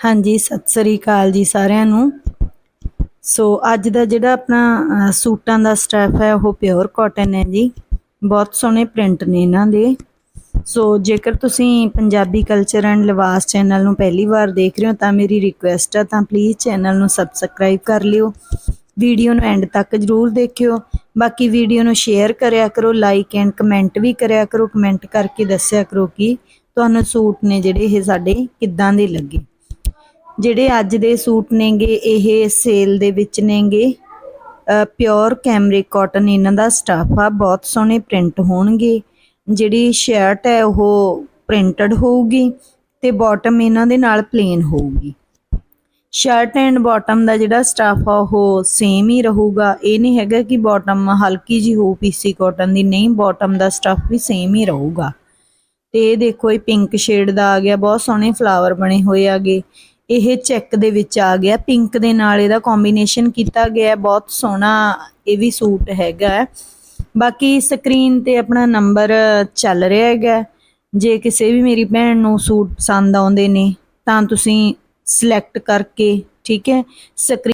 ਹਾਂਜੀ, ਸਤਿ ਸ੍ਰੀ ਅਕਾਲ ਜੀ ਸਾਰਿਆਂ ਨੂੰ। ਸੋ ਅੱਜ ਦਾ ਜਿਹੜਾ ਆਪਣਾ ਸੂਟਾਂ ਦਾ ਸਟਾਫ ਹੈ, ਉਹ ਪਿਓਰ ਕਾਟਨ ਹੈ ਜੀ। ਬਹੁਤ ਸੋਹਣੇ ਪ੍ਰਿੰਟ ਨੇ ਇਹਨਾਂ ਦੇ। ਸੋ ਜੇਕਰ ਤੁਸੀਂ Punjabi culture and Libas channel ਨੂੰ ਪਹਿਲੀ ਵਾਰ ਦੇਖ ਰਹੇ ਹੋ, ਤਾਂ ਮੇਰੀ ਰਿਕੁਐਸਟ ਹੈ ਤਾਂ ਪਲੀਜ਼ ਚੈਨਲ ਨੂੰ ਸਬਸਕ੍ਰਾਈਬ ਕਰ ਲਿਓ। ਵੀਡੀਓ ਨੂੰ ਐਂਡ ਤੱਕ ਜਰੂਰ ਦੇਖਿਓ। ਬਾਕੀ ਵੀਡੀਓ ਨੂੰ ਸ਼ੇਅਰ ਕਰਿਆ ਕਰੋ ਲਾਈਕ ਐਂਡ ਕਮੈਂਟ ਵੀ ਕਰਿਆ ਕਰੋ। ਕਮੈਂਟ ਕਰਕੇ ਦੱਸਿਆ ਕਰੋ ਕਿ ਤੁਹਾਨੂੰ ਸੂਟ ਨੇ ਜਿਹੜੇ ਇਹ ਸਾਡੇ ਕਿੱਦਾਂ ਦੇ ਲੱਗੇ। ਜਿਹੜੇ ਅੱਜ ਦੇ ਸੂਟ ਨੇਗੇ, ਇਹ ਸੇਲ ਦੇ ਵਿੱਚ ਨੇਗੇ। ਪਿਓਰ ਕੈਮਰਿਕ ਕਾਟਨ ਇਹਨਾਂ ਦਾ ਸਟਾਫ ਆ, ਬਹੁਤ ਸੋਹਣੇ ਪ੍ਰਿੰਟ ਹੋਣਗੇ। ਜਿਹੜੀ ਸ਼ਰਟ ਹੈ, ਉਹ ਪ੍ਰਿੰਟਡ ਹੋਊਗੀ ਤੇ ਬਾਟਮ ਇਹਨਾਂ ਦੇ ਨਾਲ ਪਲੇਨ ਹੋਊਗੀ। ਸ਼ਰਟ ਐਂਡ ਬਾਟਮ ਦਾ ਜਿਹੜਾ ਸਟਾਫ ਆ, ਉਹ ਸੇਮ ਹੀ ਰਹੂਗਾ। ਇਹ ਨਹੀਂ ਹੈਗਾ ਕਿ ਬਾਟਮ ਹਲਕੀ ਜੀ ਹੋਊ ਪੀਸੀ ਕਾਟਨ ਦੀ, ਨਹੀਂ ਬਾਟਮ ਦਾ ਸਟਾਫ ਵੀ ਸੇਮ ਹੀ ਰਹੂਗਾ। ਤੇ ਇਹ ਦੇਖੋ, ਇਹ ਪਿੰਕ ਸ਼ੇਡ ਦਾ ਆ ਗਿਆ, ਬਹੁਤ ਸੋਹਣੇ ਫਲਾਵਰ ਬਣੇ ਹੋਏ ਆਗੇ। ਇਹ ਚੈੱਕ ਦੇ ਵਿੱਚ ਆ ਗਿਆ। ਪਿੰਕ ਦੇ ਨਾਲ ਇਹਦਾ ਕੰਬੀਨੇਸ਼ਨ ਕੀਤਾ ਗਿਆ। ਬਹੁਤ ਸੋਹਣਾ ਇਹ ਵੀ ਸੂਟ ਹੈਗਾ ਹੈ। ਬਾਕੀ ਸਕਰੀਨ ਤੇ ਆਪਣਾ ਨੰਬਰ ਚੱਲ ਰਿਹਾ ਹੈਗਾ ਜੇ ਕਿਸੇ ਵੀ ਮੇਰੀ ਭੈਣ ਨੂੰ ਸੂਟ ਪਸੰਦ ਆਉਂਦੇ ਨੇ, ਤਾਂ ਤੁਸੀਂ ਸਿਲੈਕਟ ਕਰਕੇ, ਠੀਕ ਹੈ ਸਕਰੀਨ